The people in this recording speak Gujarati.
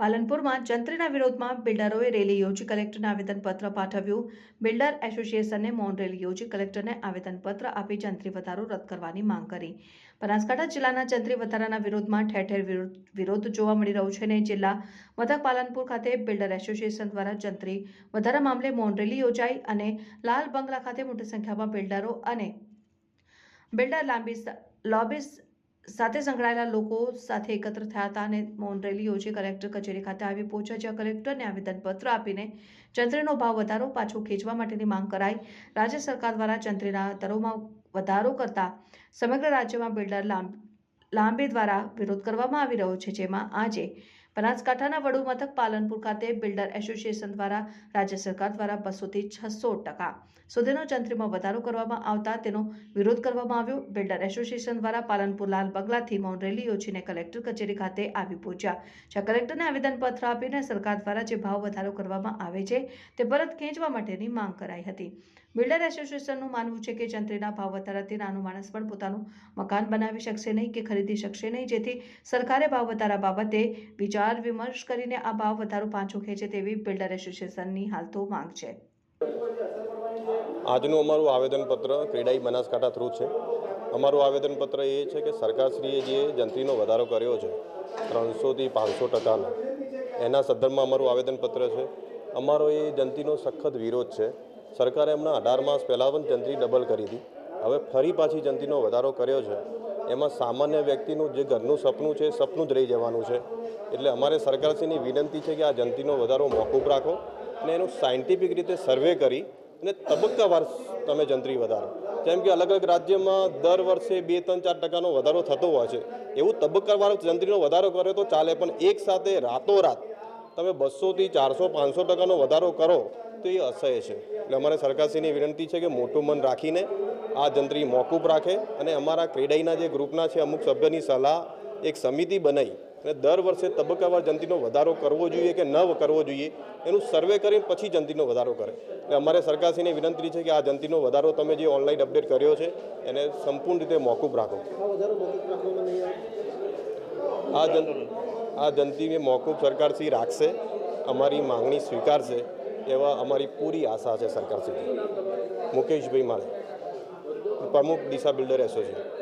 પાલનપુરમાં જંત્રીના વિરોધમાં બિલ્ડરોએ રેલી યોજી કલેક્ટરને આવેદનપત્ર પાઠવ્યું. બિલ્ડર એસોસિએશને મૌન રેલી યોજી કલેક્ટરને આવેદનપત્ર આપી જંત્રી વધારો રદ કરવાની માંગ કરી. બનાસકાંઠા જિલ્લાના જંત્રી વધારાના વિરોધમાં ઠેર ઠેર વિરોધ જોવા મળી રહ્યો છે અને જિલ્લા મથક પાલનપુર ખાતે બિલ્ડર એસોસિએશન દ્વારા જંત્રી વધારા મામલે મૌન રેલી યોજાઈ અને લાલ બંગલા ખાતે મોટી સંખ્યામાં બિલ્ડરો અને બિલ્ડર લાંબી લોબીસ સાથે સંકળાયેલા લોકો સાથે એકત્ર થયા હતા અને મૌન રેલી યોજી કલેક્ટર કચેરી ખાતે આવી પહોંચ્યા, જ્યાં કલેક્ટરને આવેદનપત્ર આપીને ચંત્રીનો ભાવ વધારો પાછો ખેંચવા માટેની માંગ કરાઈ. રાજ્ય સરકાર દ્વારા ચંત્રીના દરોમાં વધારો કરતા સમગ્ર રાજ્યમાં બિલ્ડર લાંબ- દ્વારા વિરોધ કરવામાં આવી રહ્યો છે, જેમાં આજે બનાસકાંઠાના વડુ મથક પાલનપુર ખાતે બિલ્ડર એસોસિએશન દ્વારા રાજ્ય સરકાર દ્વારા બસોથી છસો ટકા સુધીનો જંત્રીમાં વધારો કરવામાં આવતા તેનો વિરોધ કરવામાં આવ્યો. બિલ્ડર એસોસિએશન દ્વારા પાલનપુર લાલ બંગલાથી મૌન રેલી યોજીને કલેક્ટર કચેરી ખાતે આવી પહોંચ્યા, જ્યાં કલેક્ટરને આવેદનપત્ર આપીને સરકાર દ્વારા જે ભાવ વધારો કરવામાં આવે છે તે પરત ખેંચવા માટેની માંગ કરાઈ હતી. બિલ્ડર એસોસિએશનનું માનવું છે કે જંત્રીના ભાવ વધારાથી નાનો માણસ પણ પોતાનું મકાન બનાવી શકશે નહીં કે ખરીદી શકશે નહીં, જેથી સરકારે ભાવ વધારા બાબતે વિચાર વિમર્શ કરીને આ ભાવ વધારો પાછો ખેંચે તેવી બિલ્ડર એસોસિએશનની હાલ તો માંગ છે. આજનું અમારું આવેદનપત્ર ક્રેડાઈ બનાસકાંઠા થ્રુ છે. અમારું આવેદનપત્ર એ છે કે સરકારશ્રીએ જે જંત્રીનો વધારો કર્યો છે, ત્રણસોથી પાંચસો ટકાનો, એના સંદર્ભમાં અમારું આવેદનપત્ર છે. અમારો એ જંત્રીનો સખત વિરોધ છે. સરકારે હમણાં અઢાર માસ પહેલાં પણ જંત્રી ડબલ કરી હતી. હવે ફરી પાછી જંત્રીનો વધારો કર્યો છે. એમાં સામાન્ય વ્યક્તિનું જે ઘરનું સપનું છે સપનું જ રહી જવાનું છે. એટલે અમારે સરકારશ્રીની વિનંતી છે કે આ જંત્રીનો વધારો મોકૂફ રાખો અને એનું સાયન્ટિફિક રીતે સર્વે કરી અને તબક્કાવાર તમે જંત્રી વધારો. જેમ કે અલગ અલગ રાજ્યમાં દર વર્ષે બે, ત્રણ, ચાર ટકાનો વધારો થતો હોય છે. એવું તબક્કાવાર જંત્રીનો વધારો કર્યો તો ચાલે, પણ એક સાથે રાતોરાત તમે બસોથી ચારસો, પાંચસો ટકાનો વધારો કરો તો એ અસહ્ય છે. એટલે અમારે સરકારશ્રીની વિનંતી છે કે મોટું મન રાખીને આ જંત્રી મોકૂફ રાખે અને અમારા ક્રેડાઈના જે ગ્રુપના છે, અમુક સભ્યની સલાહ એક સમિતિ બનાવી અને દર વર્ષે તબક્કાવાર જંત્રીનો વધારો કરવો જોઈએ કે ન કરવો જોઈએ, એનું સર્વે કરીને પછી જંત્રીનો વધારો કરે. એટલે અમારે સરકારશ્રીની વિનંતી છે કે આ જંત્રીનો વધારો તમે જે ઓનલાઈન અપડેટ કર્યો છે, એને સંપૂર્ણ રીતે મોકૂફ રાખો. આ જન આ જંતીને મોકૂફ સરકારશ્રી રાખશે, અમારી માંગણી સ્વીકારશે. એવા અમારી પૂરી આશા છે સરકાર સુધી. મુકેશભાઈ માળે પ્રમુખ દિશા બિલ્ડર એસોસિએશન.